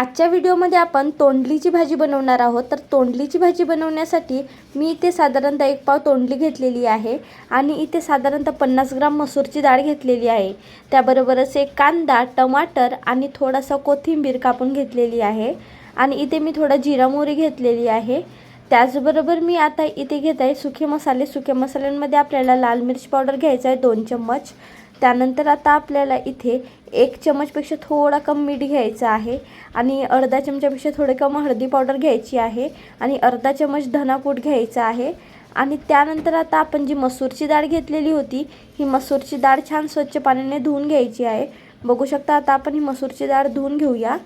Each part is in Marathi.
आजच्या व्हिडिओमध्ये आपण तोंडलीची भाजी बनवणार आहोत. तर तोंडलीची भाजी बनवण्यासाठी मी इथे साधारणतः एक पाव तोंडली घेतलेली आहे आणि इथे साधारणतः पन्नास ग्राम मसूरची डाळ घेतलेली आहे. त्याबरोबरच एक कांदा टमाटर आणि थोडासा कोथिंबीर कापून घेतलेली आहे. आणि इथे मी थोडा जिरा मोहरी घेतलेली आहे. त्याचबरोबर मी आता इथे घेत आहे सुके मसाले. सुके मसाल्यांमध्ये आपल्याला लाल मिरची पावडर घ्यायचा आहे दोन चम्मच. त्यानंतर आता आपल्याला इथे एक चमचपेक्षा थोडा कम मीठ घ्यायचं आहे आणि अर्धा चमच्यापेक्षा थोडे कम हळदी पावडर घ्यायची आहे आणि अर्धा चमच धनापूट घ्यायचा आहे. आणि त्यानंतर आता आपण जी मसूरची डाळ घेतलेली होती ही मसूरची डाळ छान स्वच्छ पाण्याने धुवून घ्यायची आहे. बघू शकता आता आपण ही मसूरची डाळ धुवून घेऊया.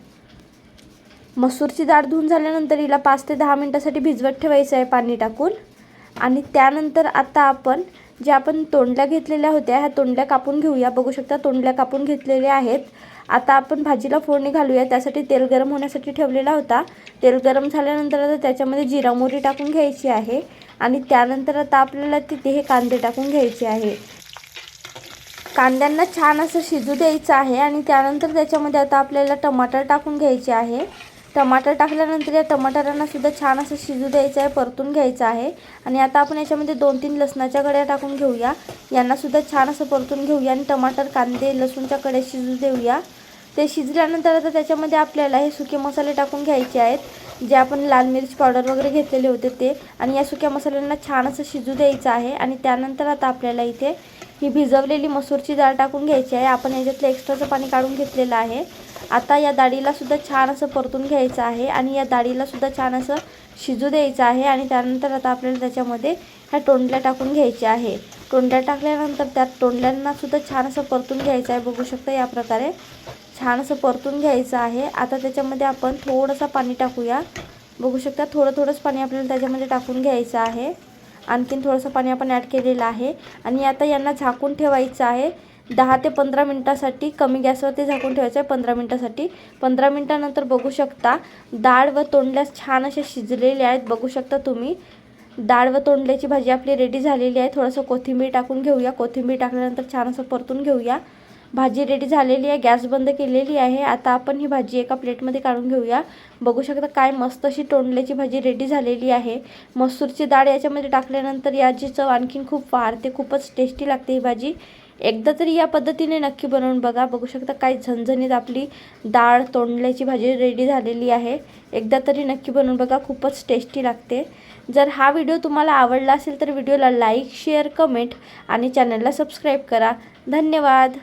मसूरची डाळ धुवून झाल्यानंतर हिला पाच ते दहा मिनटासाठी भिजवत ठेवायचं आहे पाणी टाकून. आणि त्यानंतर आता आपण ज्या आपण तोंडल्या घेतलेल्या होत्या ह्या तोंडल्या कापून घेऊया. बघू शकता तोंडल्या कापून घेतलेल्या आहेत. आता आपण भाजीला फोडणी घालूया. त्यासाठी तेल गरम होण्यासाठी ठेवलेला होता. तेल गरम झाल्यानंतर आता त्याच्यामध्ये जिरा मोहरी टाकून घ्यायची आहे. आणि त्यानंतर आता आपल्याला तिथे हे कांदे टाकून घ्यायचे आहे. कांद्यांना छान असं शिजू द्यायचं आहे. आणि त्यानंतर त्याच्यामध्ये आता आपल्याला टमाटर टाकून घ्यायचे आहे. टमाटर टाकल्यानंतर या टमाटरांना सुद्धा छान असं शिजू द्यायचं आहे परतून घ्यायचं आहे. आणि आता आपण याच्यामध्ये दोन तीन लसणाच्या कड्या टाकून घेऊया. यांनासुद्धा छान असं परतून घेऊया आणि टमाटर कांदे लसूणच्या कड्या शिजू देऊया. ते शिजल्यानंतर आता त्याच्यामध्ये आपल्याला हे सुके मसाले टाकून घ्यायचे आहेत. जे आपण लाल मिरची पावडर वगैरे घेतलेले होते ते. आणि या सुक्या मसाल्यांना छान असं शिजू द्यायचं आहे. आणि त्यानंतर आता आपल्याला इथे ही भिजवलेली मसूरची डाळ टाकून घ्यायची आहे. आपण याच्यातलं एक्स्ट्राचं पाणी काढून घेतलेलं आहे. आता या डाळीलासुद्धा छान असं परतून घ्यायचं आहे आणि या डाळीलासुद्धा छान असं शिजू द्यायचं आहे आणि त्यानंतर आता आपल्याला त्याच्यामध्ये ह्या तोंडल्या टाकून घ्यायच्या आहे. तोंडल्या टाकल्यानंतर त्या टोंडल्यांनासुद्धा छान असं परतून घ्यायचं आहे. बघू शकता या प्रकारे छान असं परतून घ्यायचं आहे. आता त्याच्यामध्ये आपण थोडंसं पाणी टाकूया. बघू शकता थोडं थोडंच पाणी आपल्याला त्याच्यामध्ये टाकून घ्यायचं आहे. आणखीन थोडंसं पाणी आपण ॲड केलेलं आहे. आणि आता यांना झाकून ठेवायचं आहे. दहा ते पंधरा मिनटासाठी कमी गॅसवरती झाकून ठेवायचं आहे पंधरा मिनटासाठी. पंधरा मिनटानंतर बघू शकता डाळ व तोंडल्यास छान असे शिजलेले आहेत. बघू शकता तुम्ही. डाळ व तोंडल्याची भाजी आपली रेडी झालेली आहे. थोडंसं कोथिंबीर टाकून घेऊया. कोथिंबीर टाकल्यानंतर छान असं परतून घेऊया. भाजी रेडी झालेली आहे गॅस बंद केलेली आहे. आता आपण ही भाजी एका प्लेटमध्ये काढून घेऊया. बघू शकता काय मस्त अशी तोंडल्याची भाजी रेडी झालेली आहे. मसूरची डाळ याच्यामध्ये टाकल्यानंतर याची चव आणखीन खूप वाढते खूपच टेस्टी लागते ही भाजी. एकदा तरी या पद्धतीने नक्की बनवून बघा. बघू शकता काय झणझणीत आपली डाळ तोंडल्याची भाजी रेडी झालेली आहे. एकदा तरी नक्की बनवून बघा खूपच टेस्टी लागते. जर हा व्हिडिओ तुम्हाला आवडला असेल तर व्हिडिओला लाईक शेअर कमेंट आणि चॅनलला सबस्क्राईब करा. धन्यवाद!